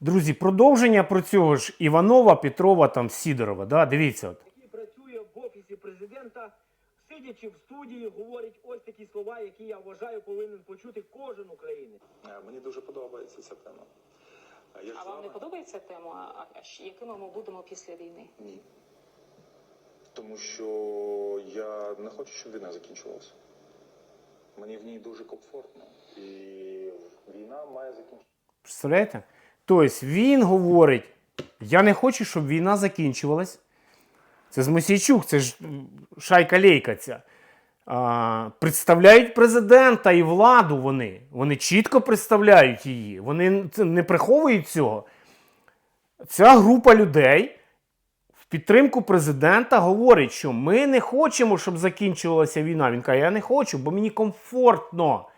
Друзі, продовження про цього ж Іванова, Петрова, там Сідорова. Да? Дивіться. От. який працює в офісі президента, сидячи в студії, говорить ось такі слова, які я вважаю повинен почути кожен українець. Е, Мені дуже подобається ця тема. Е, Я А вам не подобається тема, а, щ- якими ми будемо після війни? Ні. Тому що я не хочу, щоб війна закінчилася. Мені в ній дуже комфортно. І війна має закінчитися. Представляєте? Тобто він говорить: я не хочу, щоб війна закінчувалась. Це з Мосійчук, це ж шайка лейка ця. А, представляють президента і владу вони. Вони чітко представляють її. Вони не приховують цього. Ця група людей в підтримку президента говорить, що ми не хочемо, щоб закінчувалася війна. Він каже, я не хочу, бо мені комфортно.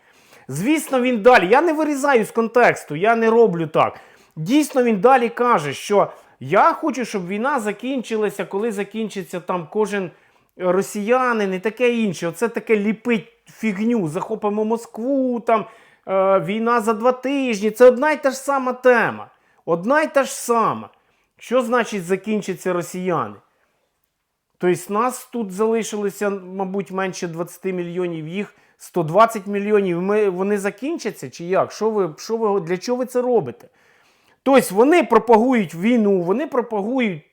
Звісно, він далі. Я не вирізаю з контексту, я не роблю так. Дійсно, він далі каже, що я хочу, щоб війна закінчилася, коли закінчиться там кожен росіянин і таке інше. Оце таке ліпить фігню. Захопимо Москву, там е, війна за два тижні. Це одна й та ж сама тема. Одна й та ж сама. Що значить закінчаться росіяни? Тобто нас тут залишилося, мабуть, менше 20 мільйонів, їх 120 мільйонів. Ми, вони закінчаться чи як? Що ви, що ви, для чого ви це робите? Тобто вони пропагують війну, вони пропагують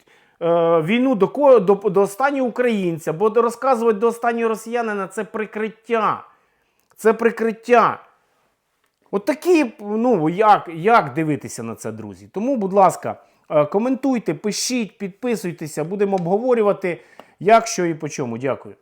е, війну до, до, до останнього українця, бо розказувати до останнього росіянина це прикриття. Це прикриття. От такі, ну, як, як дивитися на це, друзі? Тому, будь ласка, е, коментуйте, пишіть, підписуйтеся, будемо обговорювати, як, що і по чому. Дякую.